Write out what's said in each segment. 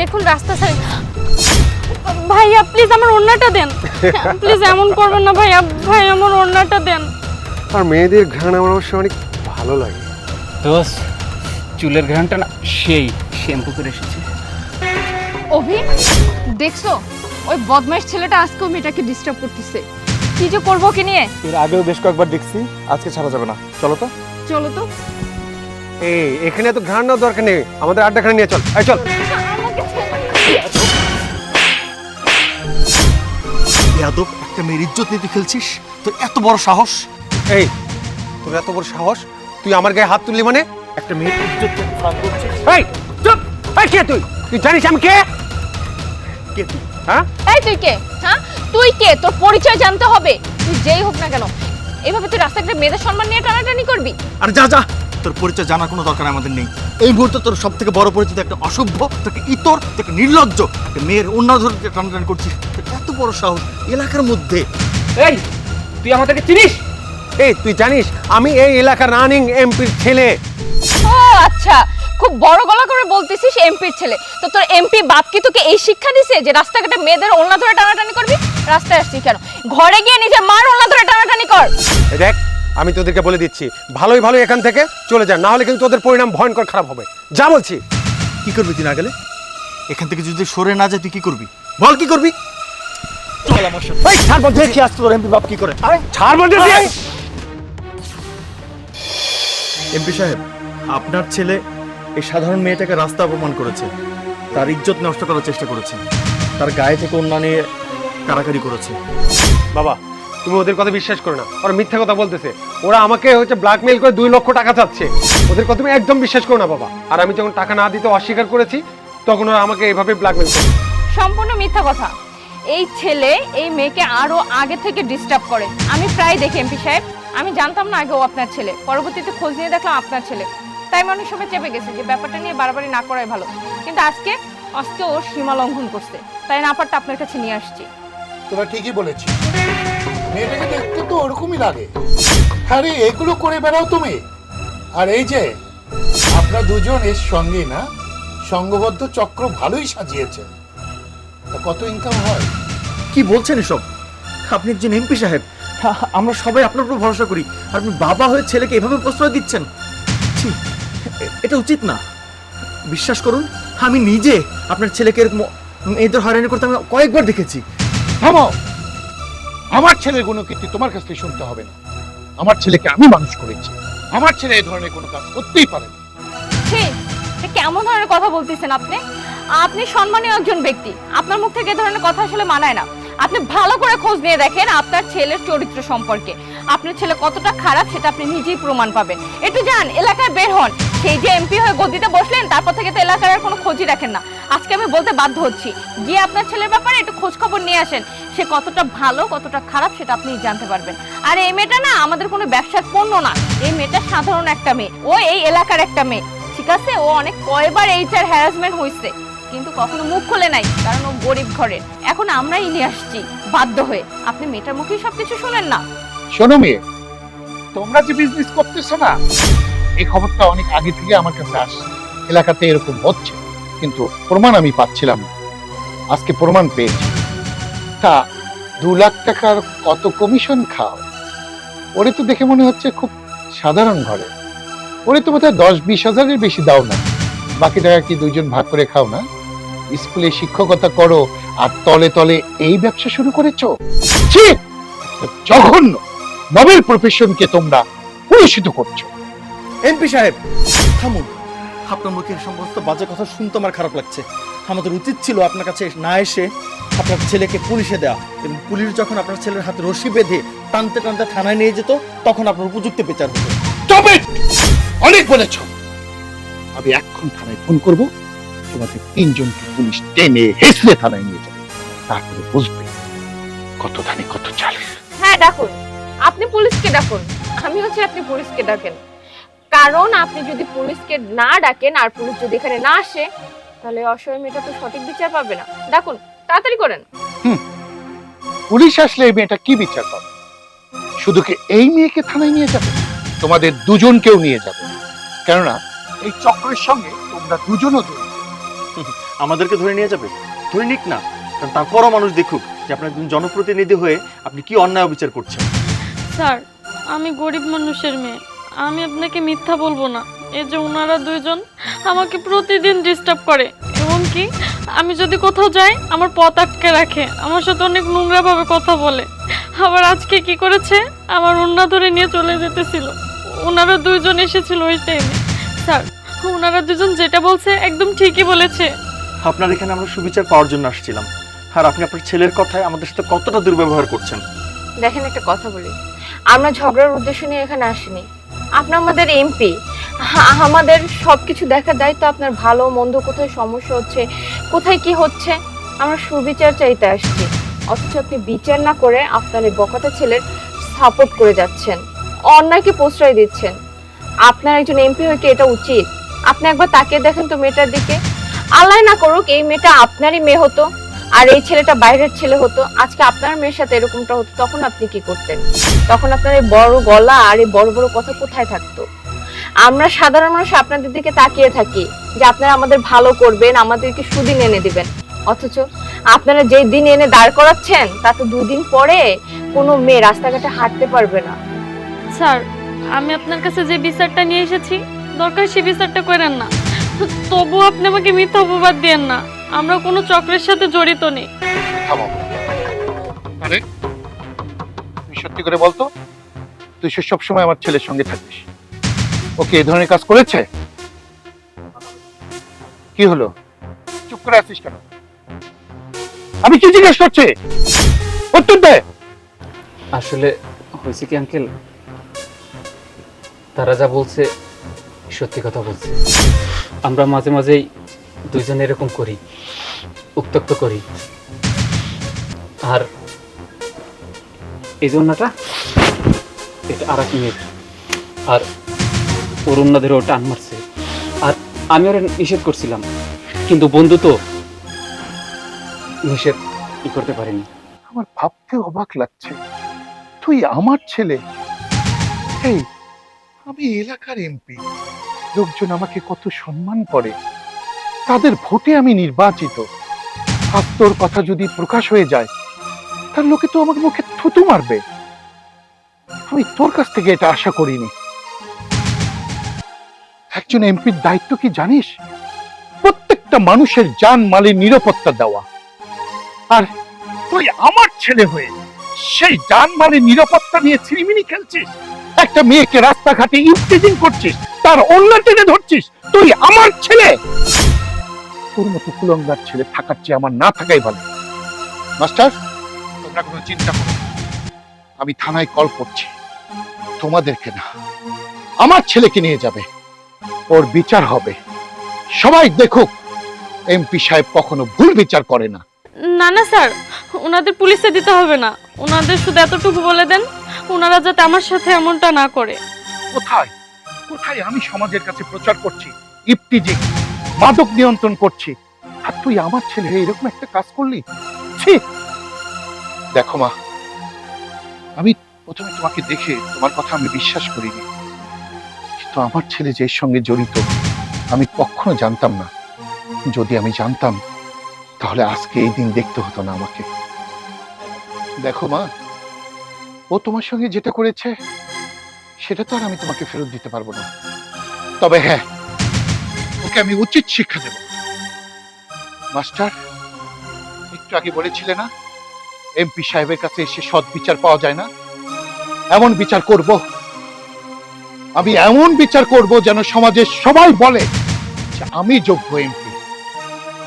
দেখুন রাস্তা ছাড়ি ভাইয়া প্লিজ আমার ওড়নাটা দেন। প্লিজ এমন করবেন না ভাইয়া। ভাই আমার ওড়নাটা দেন। আর মেয়েদের ঘ্রাণ আমার অবশ্য অনেক ভালো লাগে। দোষ চুলের ঘ্রাণটা না সেই শ্যাম্পু করে এসেছে। অভি দেখছ? ওই বদমাইশ ছেলেটা আজকেও মেয়েটাকে ডিস্টার্ব করতেছে। কি যে করব কি নিয়ে? এর আগেও বেশ কয়েকবার দেখছি আজকে ছাড়া যাবে না। চলো তো। চলো তো। এই এখানে তো ঘ্রাণ নেওয়ার দরকার নেই। আমাদের আড্ডাখানে নিয়ে চল। এই চল। ইয়াদব একটা মেয়ের ইজ্জত নিতে খেলছিস? তোর এত বড় সাহস? এই তোর এত বড় সাহস? তুই আমার গায়ে হাত তুললি মানে? একটা মেয়ের ইজ্জত এই চুপ! এই কে তুই? তুই জানিস আমি কে? কে তুই? হ্যাঁ? এই তুই কে? হ্যাঁ? তুই কে? তোর পরিচয় জানতে হবে। তুই যেই হোক না কেন এভাবে তুই রাস্তাঘাটে মেয়েদের সম্মান নিয়ে টানাটানি করবি? আর যা যা! তোর পরিচয় জানার কোনো দরকার আমাদের নেই। এই মুহূর্তে তোর সব থেকে বড় পরিচিত একটা অসভ্য তোকে ইতর তোকে নির্লজ্জ একটা মেয়ের অন্য ধরে তুই টানাটানি করছিস। এত বড় সাহস এলাকার মধ্যে। এই তুই আমাদেরকে চিনিস? এই তুই জানিস আমি এই এলাকার রানিং এমপির ছেলে। ও আচ্ছা খুব বড় গলা করে বলতেছিস এমপির ছেলে। তো তোর এমপি বাপ কি তোকে এই শিক্ষা দিছে যে রাস্তাঘাটে মেয়েদের ওড়না ধরে টানাটানি করবি? রাস্তায় আসছিস কেন? ঘরে গিয়ে নিজের মার ওড়না ধরে টানাটানি কর। দেখ আমি তোদেরকে বলে দিচ্ছি ভালোই ভালো এখান থেকে চলে যা না হলে কিন্তু তোদের পরিণাম ভয়ঙ্কর খারাপ হবে। যা বলছি। কি করবি তুই না গেলে? এখান থেকে যদি সরে না যায় তুই কি করবি? বল কি করবি? চল আমার সাথে। এই ছাড় আসতে তোর এমপি বাপ কি করে? ছাড় এমপি সাহেব আপনার ছেলে এই সাধারণ মেয়েটাকে রাস্তা অপমান করেছে। তার ইজ্জত নষ্ট করার চেষ্টা করেছে। তার গায়ে থেকে অন্য নিয়ে কারাকারি করেছে। বাবা তুমি ওদের কথা বিশ্বাস করো না। ওরা মিথ্যা কথা বলতেছে। ওরা আমাকে হচ্ছে ব্ল্যাকমেইল করে দুই লক্ষ টাকা চাচ্ছে। ওদের কথা তুমি একদম বিশ্বাস করো না বাবা। আর আমি যখন টাকা না দিতে অস্বীকার করেছি তখন ওরা আমাকে এইভাবে ব্ল্যাকমেইল করে। সম্পূর্ণ মিথ্যা কথা। এই ছেলে এই মেয়েকে আরও আগে থেকে ডিস্টার্ব করে। আমি প্রায় দেখি এমপি সাহেব। আমি জানতাম না আগে ও আপনার ছেলে। পরবর্তীতে খোঁজ নিয়ে দেখলাম আপনার ছেলে। তাই আমি অনেক সময় চেপে গেছে যে ব্যাপারটা নিয়ে বাড়াবাড়ি না করাই ভালো। কিন্তু আজকে আজকে ও সীমা লঙ্ঘন করছে। তাই নাম্বারটা আপনার কাছে নিয়ে আসছি। তোরা ঠিকই বলেছিস। মেয়েটাকে দেখতে তো ওরকমই লাগে। আরে, এগুলো করে বেড়াও তুমি। আর এই যে, আপনারা দুজন এর সঙ্গে না, সঙ্গবদ্ধ চক্র ভালোই সাজিয়েছেন তা কত ইনকাম হয়? কি বলছেন এসব? আপনি একজন এমপি সাহেব। আ- আমরা সবাই আপনার উপর ভরসা করি। আর আপনি বাবা হয়ে ছেলেকে এভাবে প্রশ্রয় দিচ্ছেন? এটা উচিত না। বিশ্বাস করুন, আমি নিজে আপনার ছেলেকে এরকম মেয়েদের হয়রানি করতে আমি কয়েকবার দেখেছি। থামো আমার ছেলের গুণকীর্তি তোমার কাছ থেকে শুনতে হবে না। আমার ছেলেকে আমি মানুষ করেছি। আমার ছেলে এই ধরনের কোনো কাজ করতেই পারে না। কেমন ধরনের কথা বলতেছেন আপনি? আপনি সম্মানীয় একজন ব্যক্তি। আপনার মুখ থেকে ধরনের কথা আসলে মানায় না। আপনি ভালো করে খোঁজ নিয়ে দেখেন আপনার ছেলের চরিত্র সম্পর্কে। আপনার ছেলে কতটা খারাপ সেটা আপনি নিজেই প্রমাণ পাবেন। একটু যান, এলাকায় বের হন। সেই যে এমপি হয়ে গদিতে বসলেন, তারপর থেকে তো এলাকার কোনো খোঁজই রাখেন না। আজকে আমি বলতে বাধ্য হচ্ছি। গিয়ে আপনার ছেলের ব্যাপারে একটু খোঁজ খবর নিয়ে আসেন। সে কতটা ভালো, কতটা খারাপ সেটা আপনি জানতে পারবেন। আর এই মেয়েটা না আমাদের কোনো ব্যবসার পণ্য না। এই মেয়েটা সাধারণ একটা মেয়ে। ও এই এলাকার একটা মেয়ে। ঠিক আছে? ও অনেক কয়বার এইচআর হ্যারাসমেন্ট হয়েছে কিন্তু কখনো মুখ খোলে নাই, কারণ ও গরিব ঘরের। এখন আমরাই নিয়ে আসছি, বাধ্য হয়ে। আপনি মেয়েটার মুখেই সবকিছু শুনেন না। শোনো মেয়ে, তোমরা যে বিজনেস করতেছো না, এই খবরটা অনেক আগে থেকে আমার কাছে আসছে। এলাকাতে এরকম হচ্ছে, কিন্তু প্রমাণ আমি পাচ্ছিলাম আজকে প্রমাণ পেয়েছি। তা দু লাখ টাকার কত কমিশন খাও? ওরে তো দেখে মনে হচ্ছে খুব সাধারণ ঘরে। ওরে তো বোধহয় দশ বিশ হাজারের বেশি দাও না। বাকি টাকা কি দুইজন ভাগ করে খাও না? স্কুলে শিক্ষকতা করো আর তলে তলে এই ব্যবসা শুরু করেছ? জঘন্য নোবেল প্রফেশনকে তোমরা পুরস্কৃত করছ। এমপি সাহেব, থামুন। আপনার মুখে সমস্ত বাজে কথা শুনতে আমার খারাপ লাগছে। আমাদের উচিত ছিল আপনার কাছে না এসে আপনার ছেলেকে পুলিশে দেওয়া এবং পুলিশ যখন আপনার ছেলের হাতে রশি বেঁধে টানতে টানতে থানায় নিয়ে যেত তখন আপনার উপযুক্ত বিচার হতো! অনেক বলেছ। আমি এখন থানায় ফোন করব তোমাদের তিনজনকে পুলিশ টেনে হেসলে থানায় নিয়ে যাবে। তারপরে বুঝবে কত ধানে কত চাল। হ্যাঁ ডাকুন। আপনি পুলিশকে ডাকুন। আমি হচ্ছে আপনি পুলিশকে ডাকেন। কারণ আপনি যদি পুলিশকে না ডাকেন আর পুলিশ যদি এখানে না আসে তাহলে অসহায় মেয়েটা তো সঠিক বিচার পাবে না। ডাকুন তাড়াতাড়ি করেন। পুলিশ আসলে এই মেয়েটা কি বিচার পাবে? শুধু কি এই মেয়েকে থানায় নিয়ে যাবে? তোমাদের দুজনকেও নিয়ে যাবে। কেননা এই চক্রের সঙ্গে তোমরা দুজনও জড়িত। আমাদেরকে ধরে নিয়ে যাবে? ধরে নিক না। কারণ তারপরও মানুষ দেখুক যে আপনার একজন জনপ্রতিনিধি হয়ে আপনি কি অন্যায় বিচার করছেন। স্যার আমি গরিব মানুষের মেয়ে। আমি আপনাকে মিথ্যা বলব না। এই যে ওনারা দুইজন আমাকে প্রতিদিন ডিস্টার্ব করে। এবং কি আমি যদি কোথাও যাই আমার পথ আটকে রাখে। আমার সাথে অনেক নোংরাভাবে কথা বলে। আবার আজকে কি করেছে? আমার ওন্না ধরে নিয়ে চলে যেতেছিল। ওনারা দুইজন এসেছিল ওই টাইমে স্যার ওনারা দুজন যেটা বলছে একদম ঠিকই বলেছে। আপনার এখানে আমরা সুবিচার পাওয়ার জন্য আসছিলাম। আর আপনি আপনার ছেলের কথায় আমাদের সাথে কতটা দুর্ব্যবহার করছেন? দেখেন একটা কথা বলি। আমরা ঝগড়ার উদ্দেশ্য নিয়ে এখানে আসিনি। আপনি আমাদের এমপি আমাদের সবকিছু দেখার দায়িত্ব আপনার ভালো, মন্দ, কোথায় সমস্যা হচ্ছে, কোথায় কি হচ্ছে? আমরা সুবিচার চাইতে আসছি। অথচ আপনি বিচার না করে আপনার এই বকাটা ছেলের সাপোর্ট করে যাচ্ছেন। অন্যায়কে প্রশ্রয় দিচ্ছেন। আপনার একজন এমপি হয়ে কি এটা উচিত? আপনি একবার তাকিয়ে দেখেন তো মেয়েটার দিকে। আল্লাহ না করুক, এই মেয়েটা আপনারই মেয়ে হতো। আর এই ছেলেটা বাইরের ছেলে হতো, আজকে আপনার মেয়ের সাথে এরকমটা হতো, তখন আপনি কি করতেন? তখন আপনার এই বড় গলা আর এই বড় বড় কথা কোথায় থাকতো? আমরা সাধারণ মানুষ আপনাদের দিকে তাকিয়ে থাকি যে আপনারা আমাদের ভালো করবেন, আমাদেরকে সুদিন এনে দিবেন। অথচ আপনারা যে দিন এনে দাঁড় করাচ্ছেন তাতে দুদিন পরে কোনো মেয়ে রাস্তাঘাটে হাঁটতে পারবে না। স্যার, আমি আপনার কাছে যে বিচারটা নিয়ে এসেছি, দরকার সে বিচারটা করেন না। তবু আপনি আমাকে মিথ্যা অপবাদ দিয়েন না। আমরা কোনো চক্রের সাথে জড়িত নেই। থামো আরে তুই সত্যি করে বলতো? তুই সে সবসময় আমার ছেলের সঙ্গে থাকিস ওকে এই ধরনের কাজ করেছে? কি হলো? চুপ করে আছিস কেন? আমি কি জিজ্ঞেস করছি? উত্তর দে। আসলে হয়েছে কি আঙ্কেল? তারা যা বলছে সত্যি কথা বলছে। আমরা মাঝে মাঝেই দুইজন এরকম করি, উত্তক্ত করি। আর এই জন্যটা এটা আর এক মেয়ের। আর ওর অন্যদেরও টান মারছে। আর আমি ওরা নিষেধ করছিলাম, কিন্তু বন্ধু তো নিষেধ ই করতে পারিনি। আমার ভাবতে অবাক লাগছে। তুই আমার ছেলে? এই আমি এলাকার এমপি। লোকজন আমাকে কত সম্মান করে। তাদের ভোটে আমি নির্বাচিত। আর তোর কথা যদি প্রকাশ হয়ে যায়, তার লোকে তো আমাকে মুখে থুতু মারবে। আমি তোর কাছ থেকে এটা আশা করিনি। একজন এমপির দায়িত্ব কি জানিস? প্রত্যেকটা মানুষের জান মালের নিরাপত্তা দেওয়া। আর তুই আমার ছেলে হয়ে সেই জানমালের নিরাপত্তা নিয়ে ছিনিমিনি খেলছিস? একটা মেয়েকে রাস্তাঘাটে ইফটিজিং করছিস, তার অন্য টেনে ধরছিস, তুই আমার ছেলে! তোর মতো কুলঙ্গার ছেলে থাকার চেয়ে আমার না থাকাই ভালো। মাস্টার তোমরা কোনো চিন্তা করো আমি থানায় কল করছি। তোমাদেরকে না আমার ছেলেকে নিয়ে যাবে। ওর বিচার হবে। সবাই দেখুক এমপি সাহেব কখনো ভুল বিচার করে না। না না স্যার ওনাদের পুলিশে দিতে হবে না। ওনাদের শুধু এতটুকু বলে দেন ওনারা যাতে আমার সাথে এমনটা না করে। কোথায়? কোথায় আমি সমাজের কাছে প্রচার করছি? ইফতিজিং মাদক নিয়ন্ত্রণ করছি। আর তুই আমার ছেলে, এরকম একটা কাজ করলি? দেখো মা, আমি প্রথমে তোমাকে দেখে তোমার কথা আমি বিশ্বাস করিনি। কিন্তু আমার ছেলে যে সঙ্গে জড়িত, আমি কখনো জানতাম না। যদি আমি জানতাম, তাহলে আজকে এই দিন দেখতে হতো না আমাকে। দেখো মা, ও তোমার সঙ্গে যেটা করেছে, সেটা তো আর আমি তোমাকে ফেরত দিতে পারব না। তবে হ্যাঁ ওকে আমি উচিত শিক্ষা দেব। মাস্টার, একটু আগে বলেছিলে না, এমপি সাহেবের কাছে এসে সৎ বিচার পাওয়া যায় না? এমন বিচার করব, আমি এমন বিচার করব যেন সমাজের সবাই বলে যে আমি যোগ্য এমপি।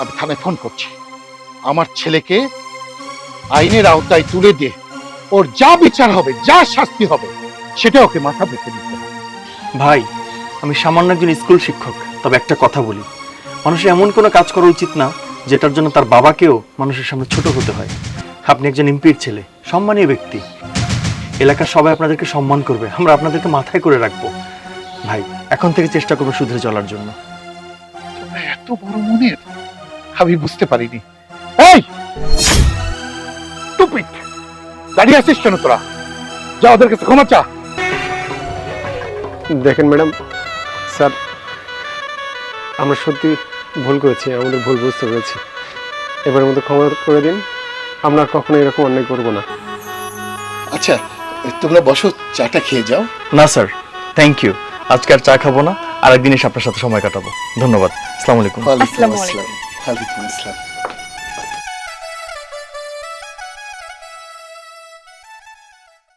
আমি থানায় ফোন করছি। আমার ছেলেকে আইনের আওতায় তুলে দিয়ে ওর যা বিচার হবে, যা শাস্তি হবে, সেটা ওকে মাথা পেতে দিতে। ভাই, আমি সামান্য একজন স্কুল শিক্ষক। তবে একটা কথা বলি। মানুষের এমন কোনো কাজ করা উচিত না যেটার জন্য তার বাবাকেও মানুষের সামনে ছোট হতে হয়। আপনি একজন এমপির ছেলে সম্মানীয় ব্যক্তি। এলাকার সবাই আপনাদেরকে সম্মান করবে আমরা আপনাদেরকে মাথায় করে রাখব। ভাই এখন থেকে চেষ্টা করব শুধরে চলার জন্য। এত বড় মনের? আমি বুঝতে পারিনি। এই! টুপিট! দাঁড়িয়ে আছিস কেন তোরা? যা ওদের কাছে ক্ষমা চা। দেখেন ম্যাডাম স্যার আমরা সত্যি ভুল করেছি আমাদের ভুল বুঝতে পেরেছি। এবারের মতো ক্ষমা করে দিন। আমরা কখনো এরকম অন্যায় করব না। আচ্ছা তোমরা বসো চাটা খেয়ে যাও। না স্যার। থ্যাংক ইউ আজকে আর চা খাব না। আরেকদিন এসে আপনার সাথে সময় কাটাবো। ধন্যবাদ। আসসালামু আলাইকুম। আসসালামু আসসালাম। ওয়ালাইকুম আসসালাম।